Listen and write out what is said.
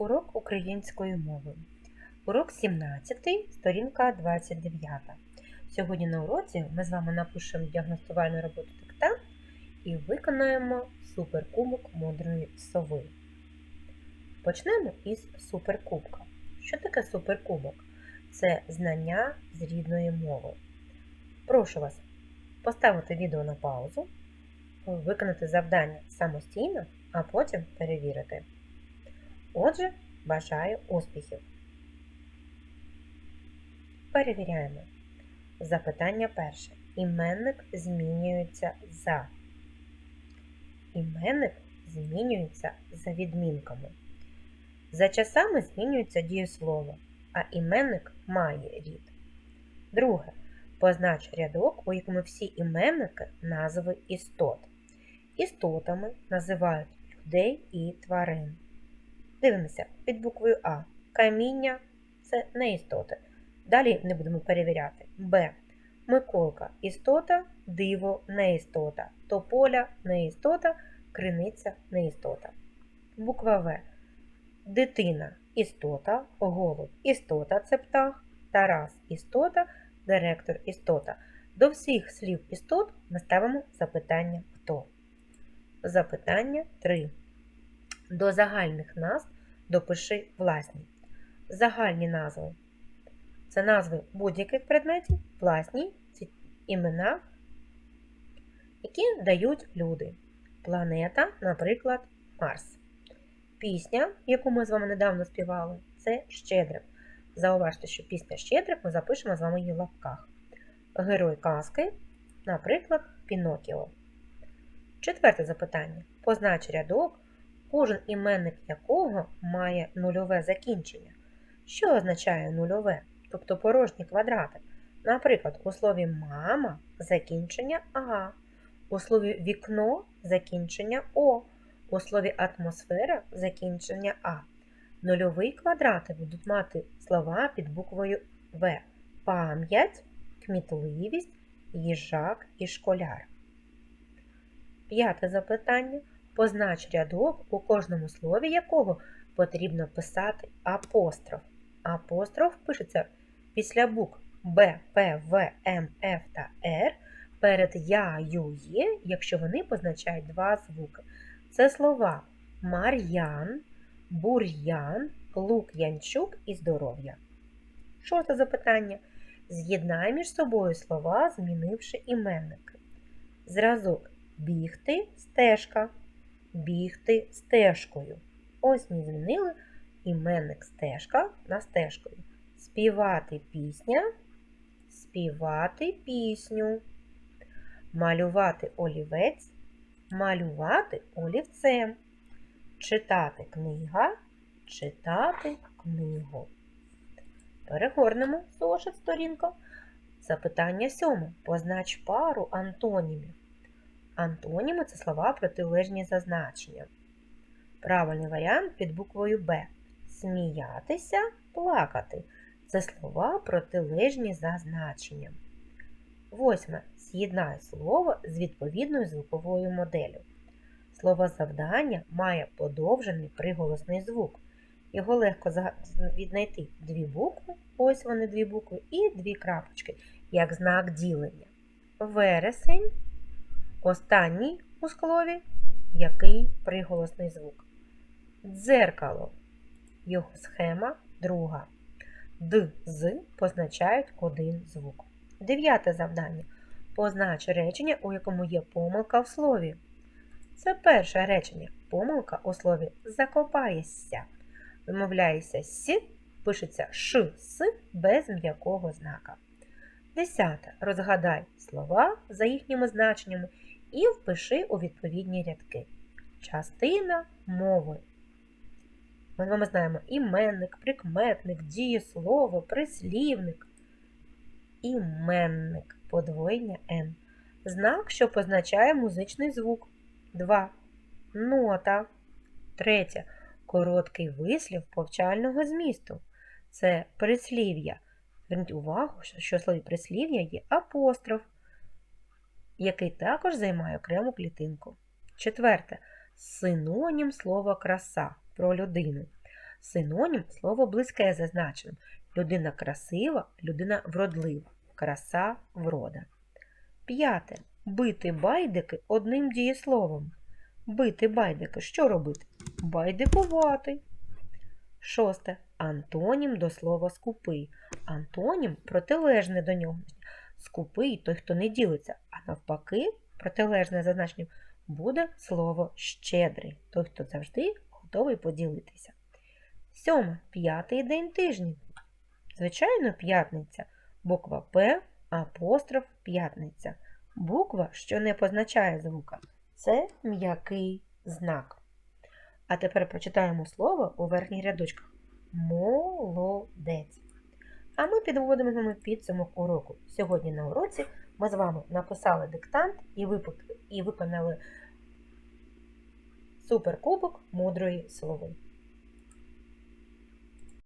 Урок української мови. Урок 17, сторінка 29. Сьогодні на уроці ми з вами напишемо діагностувальну роботу диктант і виконаємо суперкубок мудрої сови. Почнемо із суперкубка. Що таке суперкубок? Це знання з рідної мови. Прошу вас поставити відео на паузу, виконати завдання самостійно, а потім перевірити. Отже, бажаю успіхів. Перевіряємо. Запитання перше. Іменник змінюється за. Іменник змінюється за відмінками. За часами змінюється дієслово, а іменник має рід. Друге. Познач рядок, у якому всі іменники назви істот. Істотами називають людей і тварин. Дивимося під буквою А. Каміння це не істоти. Далі не будемо перевіряти. Б. Миколка істота, диво не істота. Тополя не істота, криниця не істота. Буква В. Дитина істота, голуб істота це птах, Тарас істота, директор істота. До всіх слів істот ми ставимо запитання хто. Запитання 3. До загальних назв допиши власні. Загальні назви це назви будь-яких предметів, власні це імена, які дають люди. Планета, наприклад, Марс. Пісня, яку ми з вами недавно співали, це Щедрик. Зауважте, що пісня Щедрик ми запишемо з вами її в лапках. Герой казки, наприклад, Пінокіо. Четверте запитання. Познач рядок, кожен іменник якого має нульове закінчення. Що означає нульове? Тобто порожні квадрати. Наприклад, у слові мама закінчення А, у слові вікно закінчення О, у слові атмосфера закінчення А. Нульові квадрати будуть мати слова під буквою В. Пам'ять, кмітливість, їжак і школяр. П'яте запитання. Познач рядок, у кожному слові якого потрібно писати апостроф. Апостроф пишеться після букв Б, П, В, М, Ф та Р перед Я, Ю, Є, якщо вони позначають два звуки. Це слова Мар'ян, Бур'ян, Лук'янчук і здоров'я. Шосте запитання. З'єднай між собою слова, змінивши іменники. Зразок бігти стежка, бігти стежкою. Ось ми змінили іменник стежка на стежкою. Співати пісня, співати пісню. Малювати олівець, малювати олівцем. Читати книга, читати книгу. Перегорнемо зошит сторінка. Запитання сьоме. Познач пару антонімів. Антоніми це слова протилежні за значенням. Правильний варіант під буквою Б. Сміятися, плакати. Це слова протилежні за значенням. Восьме. З'єднай слово з відповідною звуковою моделлю. Слово завдання має подовжений приголосний звук. Його легко віднайти дві букви, ось вони дві букви, і дві крапочки, як знак ділення. Вересень, останній у склові, який приголосний звук. Дзеркало. Його схема друга. Д, з позначають один звук. Дев'яте завдання. Познач речення, у якому є помилка в слові. Це перше речення. Помилка у слові закопаєшся. Вимовляється с, пишеться ш, с без м'якого знака. Десяте. Розгадай слова за їхніми значеннями і впиши у відповідні рядки. Частина мови. Ми з вами знаємо іменник, прикметник, дієслово, прислівник. Іменник подвоєння Н. Знак, що позначає музичний звук. 2. Нота. Третє. Короткий вислів повчального змісту. Це прислів'я. Зверніть увагу, що в слові прислів'я є апостроф, який також займає окрему клітинку. Четверте. Синонім слова краса про людину. Синонім слово близьке за значенням. Людина красива, людина вродлива. Краса, врода. П'яте. Бити байдики одним дієсловом. Бити байдики. Що робити? Байдикувати. Шосте. Антонім до слова скупий. Антонім протилежне до нього. Скупий той, хто не ділиться, а навпаки, протилежне за значенням буде слово щедрий, той, хто завжди готовий поділитися. Сьоме. П'ятий день тижня. Звичайно, п'ятниця. Буква П, апостроф п'ятниця. Буква, що не позначає звука, це м'який знак. А тепер прочитаємо слово у верхніх рядочках. Молодець. А ми підводимо підсумок уроку. Сьогодні на уроці ми з вами написали диктант і виконали суперкубок мудрої слови.